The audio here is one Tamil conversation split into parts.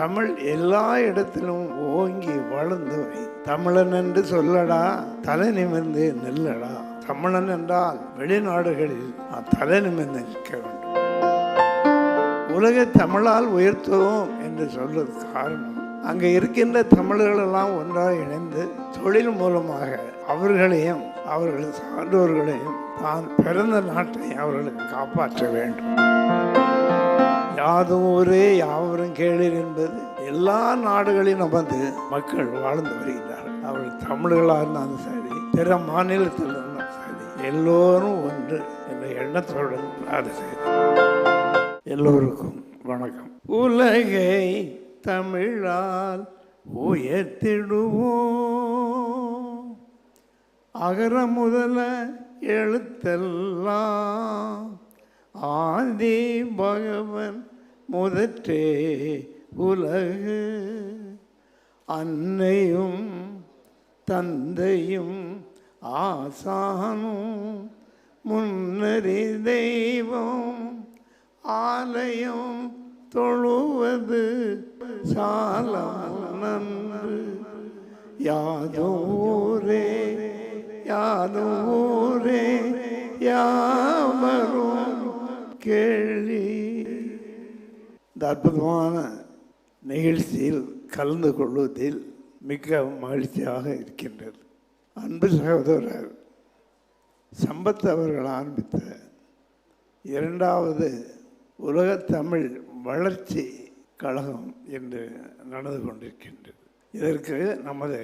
தமிழ் எல்லா இடத்திலும் ஓங்கி வளர்ந்து தமிழன் என்று சொல்லடா தலை நிமிர்ந்து நில்லடா. தமிழன் என்றால் வெளிநாடுகளில் நான் தலை நிமிர்ந்து நிற்க வேண்டும். உலக தமிழால் உயர்த்துவோம் என்று சொல்வது காரணம். அங்கே இருக்கின்ற தமிழர்களெல்லாம் ஒன்றாக இணைந்து தொழில் மூலமாக அவர்களையும் அவர்கள் சான்றோர்களையும் தான் பிறந்த நாட்டை அவர்களுக்கு காப்பாற்ற வேண்டும். யாதும் ஊரே யாவரும் கேளீர் என்பது எல்லா நாடுகளிலும் அமர்ந்து மக்கள் வாழ்ந்து வருகிறார்கள் அவர்கள் தமிழர்களாக இருந்தாலும் சரி பிற மாநிலத்தில் இருந்தாலும் சரி எல்லோரும் ஒன்று என்ற எண்ணத்தோடு அது எல்லோருக்கும் வணக்கம். உலகை தமிழால் உயர்த்திடுவோம். அகர முதல எழுத்தெல்லாம் ஆதி பகவன் முதற்றே உலகு. அன்னையும் தந்தையும் ஆசானும் முன்னறி தெய்வம் ஆலயம் தொழுவது சால நன்று யாதூரே யாதூரே யா கேள்வி இந்த அற்புதமான நிகழ்ச்சியில் கலந்து கொள்வதில் மிக மகிழ்ச்சியாக இருக்கின்றது. அன்பு சகோதரர் சம்பத் அவர்கள் ஆரம்பித்த இரண்டாவது உலகத்தமிழ் வளர்ச்சி கழகம் என்று நடந்து கொண்டிருக்கின்றது. இதற்கு நமது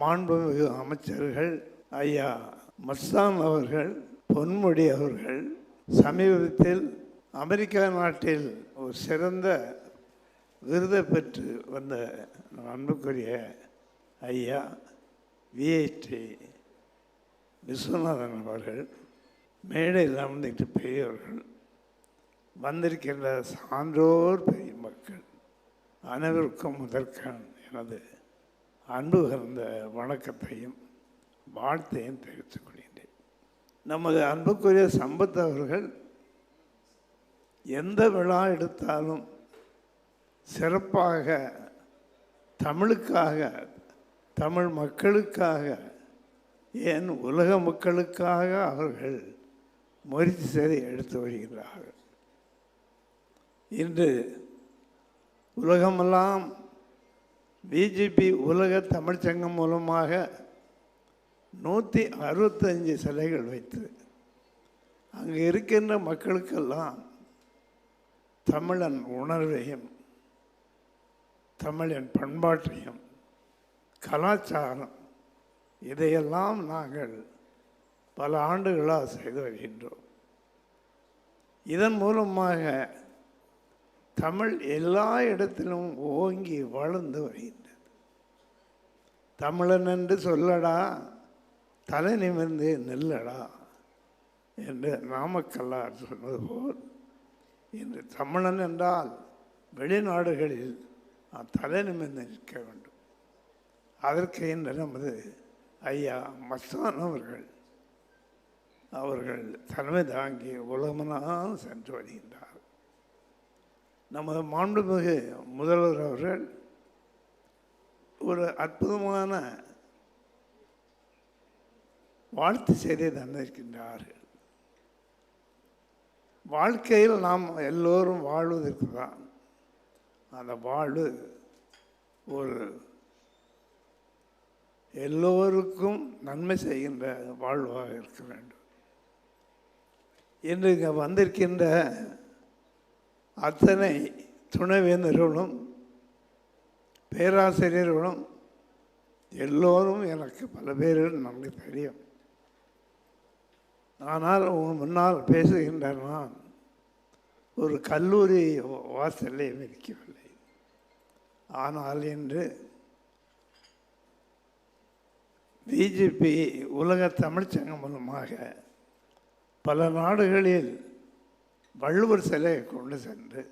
மாண்புமிகு அமைச்சர்கள் ஐயா மஸ்தான் அவர்கள் பொன்முடி அவர்கள் சமீபத்தில் அமெரிக்கா நாட்டில் ஒரு சிறந்த விருதை பெற்று வந்த அன்புக்குரிய ஐயா விஐடி விஸ்வநாதன் அவர்கள் மேடையில் அமர்ந்துட்டு பெரியவர்கள் வந்திருக்கின்ற சான்றோர் பெரிய மக்கள் அனைவருக்கும் முதற்கான் எனது அன்பு கலந்த வணக்கத்தையும் வாழ்த்தையும் தெரிவித்துக் கொள்கின்றேன். நமது அன்புக்குரிய சம்பத் அவர்கள் எந்த விழா எடுத்தாலும் சிறப்பாக தமிழுக்காக தமிழ் மக்களுக்காக ஏன் உலக மக்களுக்காக அவர்கள் முயற்சி செய்து எடுத்து வருகிறார்கள். இன்று உலகமெல்லாம் பிஜேபி உலக தமிழ்ச்சங்கம் மூலமாக நூற்றி அறுபத்தஞ்சு சிலைகள் வைத்து அங்கே இருக்கின்ற மக்களுக்கெல்லாம் தமிழன் உணர்வையும் தமிழின் பண்பாட்டையும் கலாச்சாரம் இதையெல்லாம் நாங்கள் பல ஆண்டுகளாக செய்து வருகின்றோம். இதன் மூலமாக தமிழ் எல்லா இடத்திலும் ஓங்கி வளர்ந்து வருகின்றது. தமிழன் என்று சொல்லடா தலை நிமிர்ந்து நெல்லடா என்று நாமக்கல்லார் சொன்னது போல் இன்று தமிழன் என்றால் வெளிநாடுகளில் நாம் தலை நிமிர்ந்து நிற்க வேண்டும். அதற்கு இன்று நமது ஐயா மஸ்தான் அவர்கள் அவர்கள் தலைமை தாங்கி உலகமெல்லாம் சென்று வருகின்றார். நமது மாண்புமிகு முதல்வர் அவர்கள் ஒரு அற்புதமான வாழ்த்து செய்தியை தந்திருக்கின்றார்கள். வாழ்க்கையில் நாம் எல்லோரும் வாழ்வதற்கு தான் அந்த வாழ்வு ஒரு எல்லோருக்கும் நன்மை செய்கின்ற வாழ்வாக இருக்க வேண்டும். இன்று இங்கே வந்திருக்கின்ற அத்தனை துணைவேந்தர்களும் பேராசிரியர்களும் எல்லோரும் எனக்கு பல பேர் நமக்கு தெரியும். ஆனால் உன் முன்னால் பேசுகின்ற நான் ஒரு கல்லூரி வாசலை இருக்கவில்லை. ஆனால் இன்று பிஜேபி உலக தமிழ்ச்சங்கம் மூலமாக பல நாடுகளில் வள்ளுவர் சிலையை கொண்டு சென்று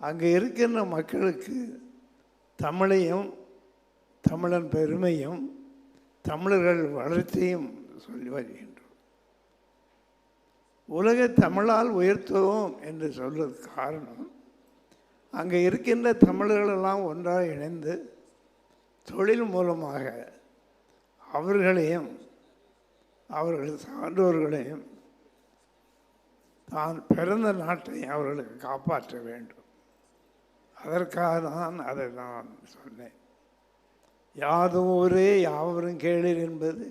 அங்கே இருக்கின்ற மக்களுக்கு தமிழையும் தமிழன் பெருமையும் தமிழர்கள் வளர்ச்சியும் சொல்லி வருகின்றனர். உலக தமிழால் உயர்த்துவோம் என்று சொல்கிறது காரணம் அங்கே இருக்கின்ற தமிழர்களெல்லாம் ஒன்றாக இணைந்து தொழில் மூலமாக அவர்களையும் அவர்கள் சான்றோர்களையும் தான் பிறந்த நாட்டை அவர்களுக்கு காப்பாற்ற வேண்டும். அதற்காக தான் அதை நான் சொன்னேன். யாதும் ஊரே யாவரும் கேளீர் என்பது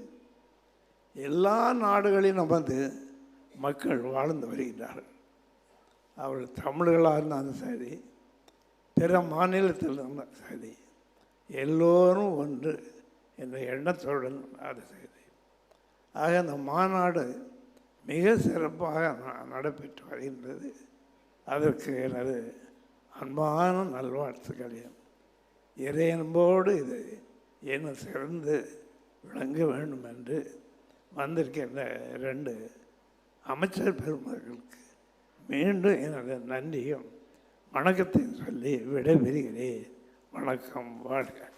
எல்லா நாடுகளிலும் வந்து மக்கள் வாழ்ந்து வருகின்றார்கள். அவர்கள் தமிழர்களாக இருந்தாலும் சரி பிற மாநிலத்தில் இருந்தாலும் சரி எல்லோரும் ஒன்று என்ற எண்ணத்துடன் அது செய்து. ஆக அந்த மாநாடு மிக சிறப்பாக ந- நடைபெற்று வருகின்றது. அதற்கு எனது அன்பான நல்வாழ்த்துக்களையும் இறையன்போடு இது என்ன சிறந்து விளங்க வேண்டும் என்று வந்திருக்கின்ற ரெண்டு அமைச்சர் பெருமக்களுக்கு மீண்டும் எனது நன்றியும் வணக்கத்தையும் சொல்லி விடைபெறுகிறேன். வணக்கம் வாழ்க.